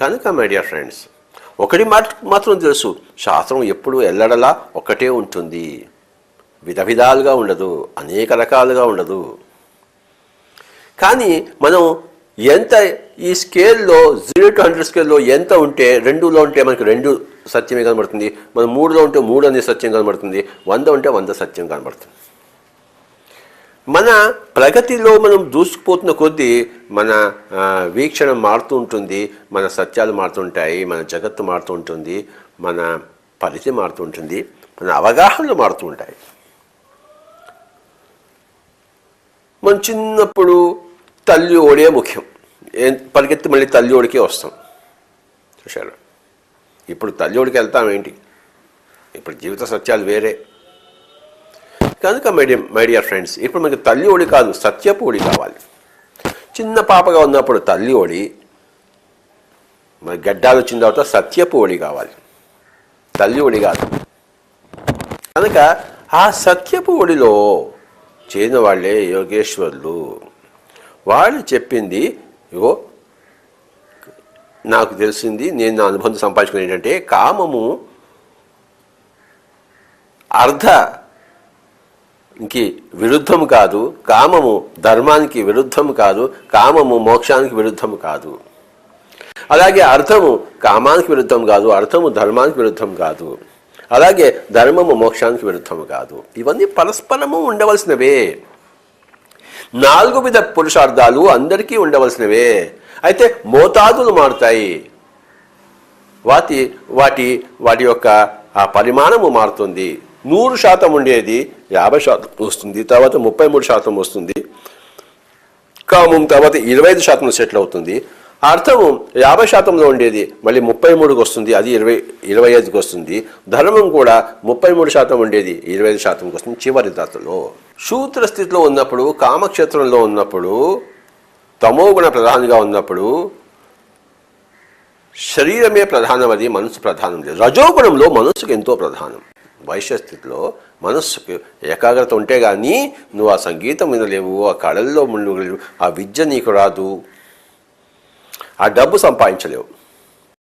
కనుక my dear friends ఒకటి మాట మాత్రం తెలుసు. శాస్త్రం ఎప్పుడు ఎల్లడలా ఒకటే ఉంటుంది. విధ విధాలుగా ఉండదు. అనేక రకాలుగా ఉండదు. కానీ మనం ఎంత ఈ స్కేల్లో జీరో టు హండ్రెడ్ స్కేల్లో ఎంత ఉంటే రెండులో ఉంటే మనకి రెండు సత్యమే కనబడుతుంది. మనం మూడులో ఉంటే మూడు అనే సత్యం కనబడుతుంది. వంద ఉంటే వంద సత్యం కనబడుతుంది. మన ప్రగతిలో మనం దూసుకుపోతున్న కొద్దీ మన వీక్షణ మారుతూ ఉంటుంది మన సత్యాలు మారుతుంటాయి మన జగత్తు మారుతూ ఉంటుంది మన పరిధి మారుతూ ఉంటుంది మన అవగాహనలు మారుతూ ఉంటాయి. మనం చిన్నప్పుడు తల్లి ఓడే ముఖ్యం. ఏం పరిగెత్తి మళ్ళీ తల్లి ఓడికే వస్తాం. చూశారు? ఇప్పుడు తల్లి ఓడికి వెళ్తాం ఏంటి? ఇప్పుడు జీవిత సత్యాలు వేరే. కనుక మై మై డియర్ ఫ్రెండ్స్? ఇప్పుడు మనకి తల్లి ఒడి కాదు సత్యపు ఒడి కావాలి. చిన్న పాపగా ఉన్నప్పుడు తల్లి ఒడి మరి గడ్డాలు వచ్చిన తర్వాత సత్యపు ఒడి కావాలి. తల్లి ఒడి కాదు. కనుక ఆ సత్యపు ఒడిలో చేరిన వాళ్ళే యోగేశ్వరులు. వాళ్ళు చెప్పింది ఇగో నాకు తెలిసింది నేను నా అనుబంధం సంపాదించుకుని ఏంటంటే కామము అర్ధ ఇంకి విరుద్ధం కాదు కామము ధర్మానికి విరుద్ధం కాదు కామము మోక్షానికి విరుద్ధం కాదు. అలాగే అర్థము కామానికి విరుద్ధం కాదు అర్థము ధర్మానికి విరుద్ధం కాదు. అలాగే ధర్మము మోక్షానికి విరుద్ధం కాదు. ఇవన్నీ పరస్పరము ఉండవలసినవే. నాలుగు విధ పురుషార్థాలు అందరికీ ఉండవలసినవే. అయితే మోతాదులు మారుతాయి. వాటి వాటి వాటి యొక్క ఆ పరిమాణము మారుతుంది. నూరు శాతం ఉండేది యాభై శాతం వస్తుంది తర్వాత ముప్పై మూడు శాతం వస్తుంది. కామం తర్వాత ఇరవై ఐదు శాతం సెటిల్ అవుతుంది. అర్థము యాభై శాతంలో ఉండేది మళ్ళీ ముప్పై మూడుకి వస్తుంది అది ఇరవై ఇరవై ఐదుకి వస్తుంది. ధర్మం కూడా ముప్పై మూడు శాతం ఉండేది ఇరవై ఐదు శాతంకి వస్తుంది చివరి దశలో శూద్ర స్థితిలో ఉన్నప్పుడు కామక్షేత్రంలో ఉన్నప్పుడు తమోగుణ ప్రధానిగా ఉన్నప్పుడు శరీరమే ప్రధానం అది మనసు ప్రధానం లేదు. రజోగుణంలో మనసుకు ఎంతో ప్రధానం. వైశ్యస్థితిలో మనస్సుకు ఏకాగ్రత ఉంటే కానీ నువ్వు ఆ సంగీతం వినలేవు ఆ కళల్లో ముందులేవు ఆ విద్య నీకు రాదు. ఆ డబ్బు సంపాదించలేవు.